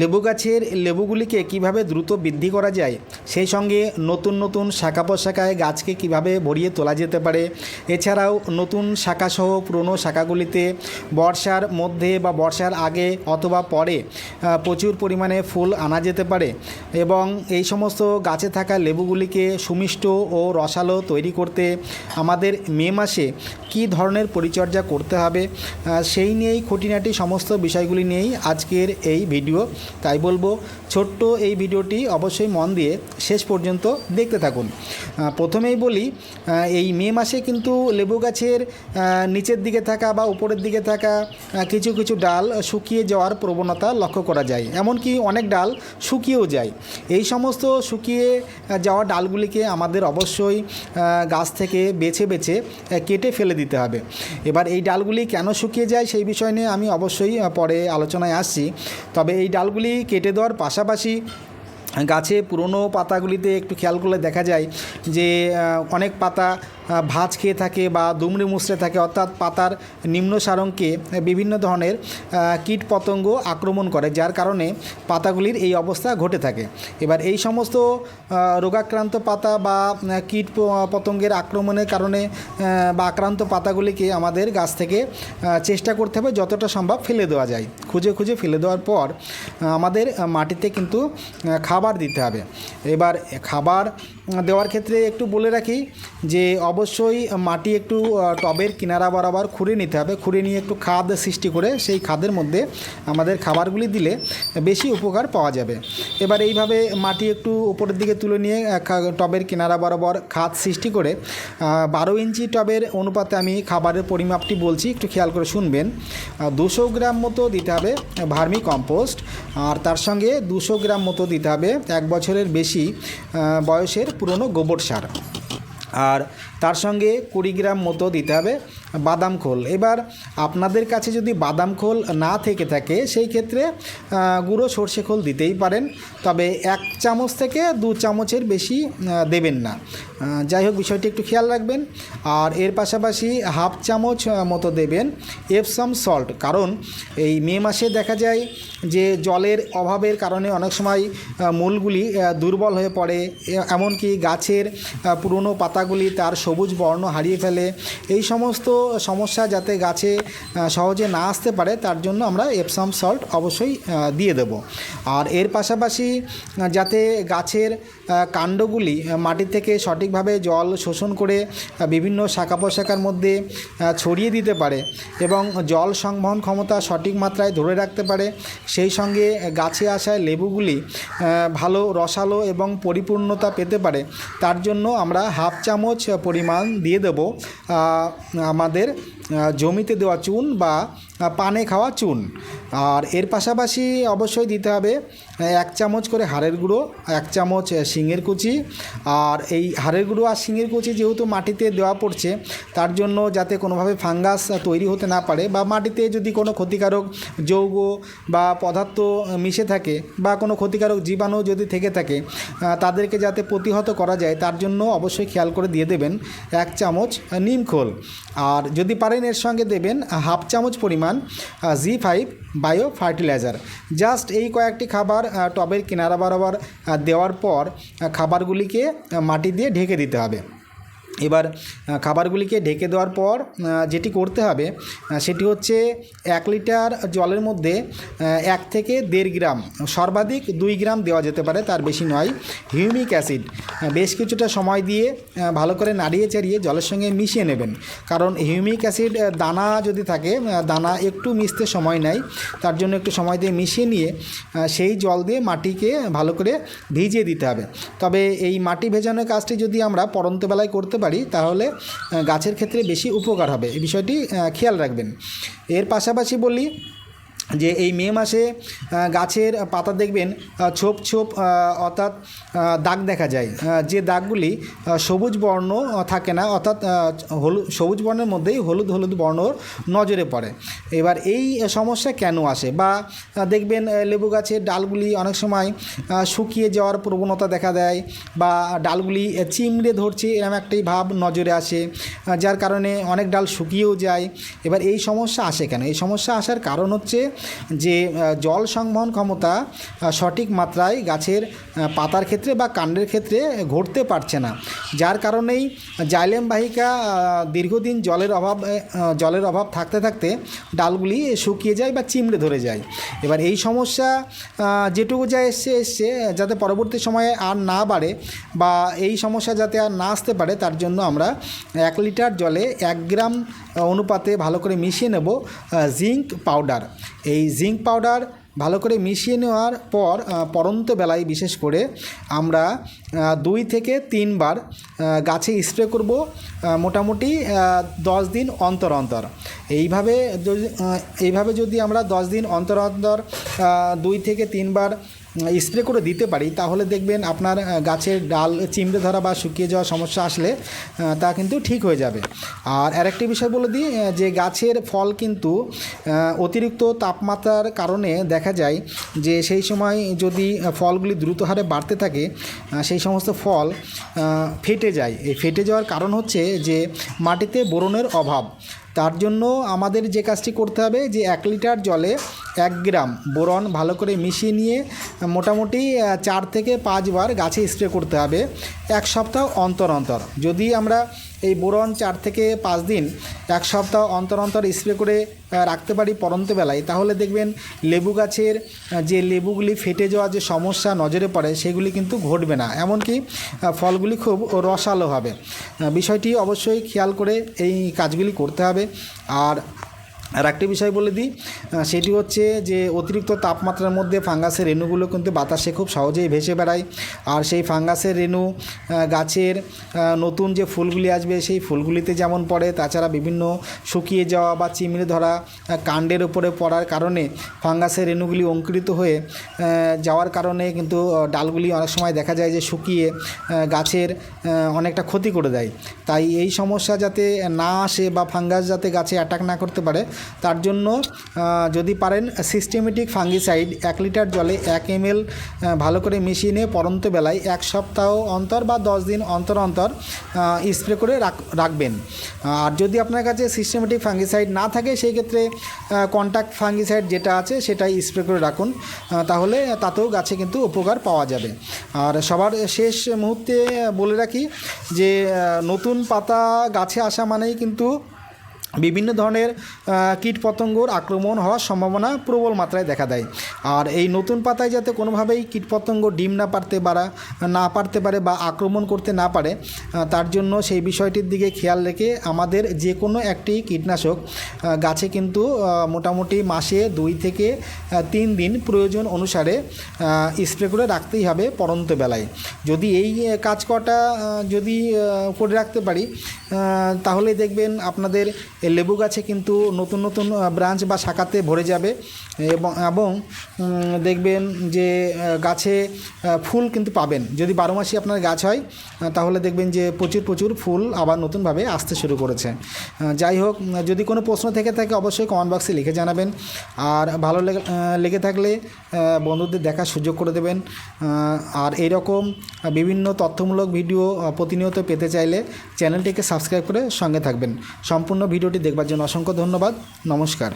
লেবু গাছের লেবুগুলিকে কীভাবে দ্রুত বৃদ্ধি করা যায়, সেই সঙ্গে নতুন নতুন শাখা প্রশাখায় গাছকে কীভাবে ভরিয়ে তোলা যেতে পারে, এছাড়াও নতুন শাখাসহ পুরনো শাখাগুলিতে বর্ষার মধ্যে বা বর্ষার আগে অথবা পরে প্রচুর পরিমাণে ফুল আনা যেতে পারে এবং এই সমস্ত গাছে থাকা লেবুগুলিকে সুমিষ্ট ও রসালো তৈরি করতে আমাদের মে মাসে কী ধরনের পরিচর্যা করতে হবে সেই নিয়েই খুঁটিনাটি সমস্ত বিষয়গুলি নিয়েই আজকের এই ভিডিও। তাই বলব ছোট্ট এই ভিডিওটি অবশ্যই মন দিয়ে শেষ পর্যন্ত দেখতে থাকুন। প্রথমেই বলি এই মে মাসে কিন্তু লেবু গাছের নিচের দিকে থাকা বা উপরের দিকে থাকা কিছু কিছু ডাল শুকিয়ে যাওয়ার প্রবণতা লক্ষ্য করা যায়। এমনকি অনেক ডাল শুকিয়েও যায়। এই সমস্ত শুকিয়ে যাওয়া ডালগুলিকে আমাদের অবশ্যই গাছ থেকে বেছে বেছে কেটে ফেলে দিতে হবে। এবার এই ডালগুলি কেন শুকিয়ে যায় সেই বিষয় নিয়ে আমি অবশ্যই পরে আলোচনায় আসছি। তবে এই ডালগুলি কেটে দেওয়ার পাশাপাশি গাছে পুরনো পাতাগুলিতে একটু খেয়াল করলে দেখা যায় যে অনেক পাতা ভাঁজ খেয়ে থাকে বা দুমড়ে মুচড়ে থাকে। অর্থাৎ পাতার নিম্ন সারংকে বিভিন্ন ধরনের কীট পতঙ্গ আক্রমণ করে যার কারণে পাতাগুলির এই অবস্থা ঘটে থাকে। এবার এই সমস্ত রোগাক্রান্ত পাতা বা কীট পতঙ্গের আক্রমণের কারণে বা আক্রান্ত পাতাগুলিকে আমাদের গাছ থেকে চেষ্টা করতে হবে যতটা সম্ভব ফেলে দেওয়া যায়। খুঁজে খুঁজে ফেলে দেওয়ার পর আমাদের মাটিতে কিন্তু আহ, খাবার দিতে হবে। এবার খাবার দেওয়ার ক্ষেত্রে একটু বলে রাখি যে অবশ্যই মাটি একটু টবের কিনারা বরাবর খুঁড়ে নিতে হবে। খুঁড়ে নিয়ে একটু খাদ সৃষ্টি করে সেই খাদের মধ্যে আমাদের খাবারগুলি দিলে বেশি উপকার পাওয়া যাবে। এবার এইভাবে মাটি একটু উপরের দিকে তুলে নিয়ে টবের কিনারা বরাবর খাদ সৃষ্টি করে বারো ইঞ্চি টবের অনুপাতে আমি খাবারের পরিমাপটি বলছি, একটু খেয়াল করে শুনবেন। দুশো গ্রাম মতো দিতে হবে ভার্মি কম্পোস্ট, আর তার সঙ্গে দুশো গ্রাম মতো দিতে হবে এক বছরের বেশি বয়সের পুরনো গোবর সার। আর তার সঙ্গে কুড়ি গ্রাম মতো দিতে হবে। বাদাম খোল। এবার আপনাদের কাছে যদি বাদাম খোল না থেকে থাকে, সেই ক্ষেত্রে গুঁড়ো সর্ষে খোল দিতেই পারেন। তবে এক চামচ থেকে দু চামচের বেশি দেবেন না। যাই হোক, বিষয়টি একটু খেয়াল রাখবেন। আর এর পাশাপাশি হাফ চামচ মতো দেবেন এপসাম সল্ট। কারণ এই মে মাসে দেখা যায় যে জলের অভাবের কারণে অনেক সময় মূলগুলি দুর্বল হয়ে পড়ে। এমনকি গাছের পুরনো পাতাগুলি তার সবুজ বর্ণ হারিয়ে ফেলে। এই সমস্ত সমস্যা যাতে গাছে সহজে না আসতে পারে তার জন্য আমরা এপসাম সল্ট অবশ্যই দিয়ে দেব। আর এর পাশাপাশি যাতে গাছের কাণ্ডগুলি মাটি থেকে সঠিকভাবে জল শোষণ করে বিভিন্ন শাখা প্রশাখার মধ্যে ছড়িয়ে দিতে পারে এবং জল সংবহন ক্ষমতা সঠিক মাত্রায় ধরে রাখতে পারে। সেই সঙ্গে গাছে আসা লেবুগুলি ভালো রসালো এবং পরিপূর্ণতা পেতে পারে। তার জন্য আমরা হাফ চামচ পরিমাণ দিয়ে দেব। আহ, আমাদের জমিতে দেওয়া চুন বা পানে খাওয়া চুন। আর এর পাশাপাশি অবশ্যই দিতে হবে এক চামচ করে হাড়ের গুঁড়ো, এক চামচ শিঙের কুচি। আর এই হাড়ের গুঁড়ো আর শিঙের কুচি যেহেতু মাটিতে দেওয়া পড়ছে, তার জন্য যাতে কোনোভাবে ফাঙ্গাস তৈরি হতে না পারে বা মাটিতে যদি কোনো ক্ষতিকারক যৌগ বা পদার্থ মিশে থাকে বা কোনো ক্ষতিকারক জীবাণু যদি থেকে থাকে তাদেরকে যাতে প্রতিহত করা যায়, তার জন্য অবশ্যই খেয়াল করে দিয়ে দেবেন এক চামচ নিম খোল। আর যদি পারেন এর সঙ্গে দেবেন হাফ চামচ পরিমাণ G five bio fertiliser just এই কয়েকটি খাবার টবের কিনারা বরাবর দেওয়ার পর খাবারগুলিকে মাটি দিয়ে ঢেকে দিতে হবে। এবার খাবারগুলিকে ঢেকে দেওয়ার পর যেটি করতে হবে সেটি হচ্ছে এক লিটার জলের মধ্যে এক থেকে দেড় গ্রাম, সর্বাধিক দুই গ্রাম দেওয়া যেতে পারে, তার বেশি নয়, হিউমিক অ্যাসিড। বেশ কিছুটা সময় দিয়ে ভালো করে নাড়িয়ে চাড়িয়ে জলের সঙ্গে মিশিয়ে নেবেন। কারণ হিউমিক অ্যাসিড দানা যদি থাকে দানা একটু মিশতে সময় নেয়, তার জন্য একটু সময় দিয়ে মিশিয়ে নিয়ে সেই জল দিয়ে মাটিকে ভালো করে ভিজিয়ে দিতে হবে। তবে এই মাটি ভেজানোর কাজটি যদি আমরা পরন্তবেলায় করতে পারি তাহলে গাছের ক্ষেত্রে বেশি উপকার হবে। এই বিষয়টি খেয়াল রাখবেন। এর পাশাপাশি বলি যে এই মে মাসে গাছের পাতা দেখবেন ছোপ ছোপ অর্থাৎ দাগ দেখা যায়। যে দাগগুলি সবুজ বর্ণ থাকে না, অর্থাৎ হলুদ সবুজ বর্ণের মধ্যেই হলুদ হলুদ বর্ণ নজরে পড়ে। এবার এই সমস্যা কেন আসে? বা দেখবেন লেবু গাছের ডালগুলি অনেক সময় শুকিয়ে যাওয়ার প্রবণতা দেখা দেয়, বা ডালগুলি চিমড়ে ধরছে এরকম একটাই ভাব নজরে আসে যার কারণে অনেক ডাল শুকিয়েও যায়। এবার এই সমস্যা আসে কেন? এই সমস্যা আসার কারণ হচ্ছে যে জল সংবহন ক্ষমতা সঠিক মাত্রায় গাছের পাতার ক্ষেত্রে বা কাণ্ডের ক্ষেত্রে ঘটতে পারছে না। যার কারণেই জাইলেম বাহিকা দীর্ঘদিন জলের অভাব জলের অভাব থাকতে থাকতে ডালগুলি শুকিয়ে যায় বা চিমড়ে ধরে যায়। এবার এই সমস্যা যেটুকু যা এসছে এসছে, যাতে পরবর্তী সময়ে আর না বাড়ে বা এই সমস্যা যাতে আর না আসতে পারে, তার জন্য আমরা এক লিটার জলে এক গ্রাম অনুপাতে ভালো করে মিশিয়ে নেব জিঙ্ক পাউডার। এই জিঙ্ক পাউডার ভালো করে মিশিয়ে নেওয়ার পর পরন্ত বেলায় বিশেষ করে আমরা দুই থেকে তিনবার গাছে স্প্রে করব মোটামুটি দশ দিন অন্তর অন্তর। এইভাবে এইভাবে যদি আমরা দশ দিন অন্তর অন্তর দুই থেকে তিনবার স্প্রে করে দিতে পারি, তাহলে দেখবেন আপনার গাছের ডাল, চিমড়ে ধরা বা শুকিয়ে যাওয়ার সমস্যা আসলে তা কিন্তু ঠিক হয়ে যাবে। আর আরেকটি বিষয় বলে দিই যে গাছের ফল কিন্তু অতিরিক্ত তাপমাত্রার কারণে দেখা যায় যে সেই সময় যদি ফলগুলি দ্রুত হারে বাড়তে থাকে সেই সমস্ত ফল ফেটে যায়। এই ফেটে যাওয়ার কারণ হচ্ছে যে মাটিতে বোরনের অভাব। তার জন্য আমাদের যে কাজটি করতে হবে যে এক লিটার জলে এক গ্রাম বোরন ভালো করে মিশিয়ে নিয়ে মোটামুটি চার থেকে পাঁচবার গাছে স্প্রে করতে হবে, এক সপ্তাহ অন্তর অন্তর। যদি আমরা এই বোরন চার থেকে পাঁচ দিন, এক সপ্তাহ অন্তর অন্তর স্প্রে করে রাখতে পারি পরন্ত বেলায়। তাহলে দেখবেন লেবু গাছের যে লেবুগুলি ফেটে যাওয়া যে সমস্যা নজরে পড়ে, সেগুলি কিন্তু ঘটবে না। এমনকি ফলগুলি খুব রসালো হবে। বিষয়টি অবশ্যই খেয়াল করে এই কাজগুলি করতে হবে। আর আর একটি বিষয় বলে দিই সেটি হচ্ছে যে অতিরিক্ত তাপমাত্রার মধ্যে ফাঙ্গাসের রেণুগুলো কিন্তু বাতাসে খুব সহজেই ভেসে বেড়ায়। আর সেই ফাঙ্গাসের রেণু গাছের নতুন যে ফুলগুলি আসবে, সেই ফুলগুলিতে যেমন পড়ে, তাছাড়া বিভিন্ন শুকিয়ে যাওয়া বা চিমড়ে ধরা কাণ্ডের উপরে পড়ার কারণে ফাঙ্গাসের রেণুগুলি অঙ্কুরিত হয়ে যাওয়ার কারণে কিন্তু ডালগুলি অনেক সময় দেখা যায় যে শুকিয়ে গাছের অনেকটা ক্ষতি করে দেয়। তাই এই সমস্যা যাতে না আসে বা ফাঙ্গাস যাতে গাছে অ্যাটাক না করতে পারে তার জন্য যদি পারেন সিস্টেমেটিক ফাঙ্গিসাইড এক লিটার জলে এক এম ভালো করে মিশিয়ে নিয়ে পরন্ত বেলায় এক সপ্তাহ অন্তর বা দশ দিন অন্তর অন্তর স্প্রে করে রাখ- রাখবেন। আর যদি আপনার কাছে সিস্টেমেটিক ফাঙ্গিসাইড না থাকে, সেই ক্ষেত্রে কন্ট্যাক্ট ফাঙ্গিসাইড যেটা আছে সেটাই স্প্রে করে রাখুন। তাহলে তাতেও গাছে কিন্তু উপকার পাওয়া যাবে। আর সবার শেষ মুহূর্তে বলে রাখি যে নতুন পাতা গাছে আসা মানেই কিন্তু বিভিন্ন ধরনের কীট পতঙ্গর আক্রমণ হওয়ার সম্ভাবনা প্রবল মাত্রায় দেখা দেয়। আর এই নতুন পাতায় যাতে কোনোভাবেই কীটপতঙ্গ ডিম না পারতে পারা, না পারতে পারে বা আক্রমণ করতে না পারে তার জন্য সেই বিষয়টির দিকে খেয়াল রেখে আমাদের যে কোনো একটি কীটনাশক গাছে কিন্তু মোটামুটি মাসে দুই থেকে তিন দিন প্রয়োজন অনুসারে স্প্রে করে রাখতেই হবে পরন্ত বেলায়। যদি এই কাজ কটা যদি করে রাখতে পারি তাহলে দেখবেন আপনাদের এই লেবু গাছে কিন্তু নতুন নতুন ব্রাঞ্চ বা শাখাতে ভরে যাবে এবং এবং দেখবেন যে গাছে ফুল কিন্তু পাবেন। যদি বারো মাসই আপনার গাছ হয় তাহলে দেখবেন যে, প্রচুর প্রচুর ফুল আবার নতুনভাবে আসতে শুরু করেছে। যাই হোক যদি কোনো প্রশ্ন থেকে থাকে, অবশ্যই কমেন্ট বক্সে লিখে জানাবেন। আর ভালো লেগে থাকলে বন্ধুদের দেখার সুযোগ করে দেবেন। আর এইরকম বিভিন্ন তথ্যমূলক ভিডিও প্রতিনিয়ত পেতে চাইলে চ্যানেলটিকে সাবস্ক্রাইব করে সঙ্গে থাকবেন। সম্পূর্ণ ভিডিওটি দেখবার জন্য অসংখ্য ধন্যবাদ। নমস্কার।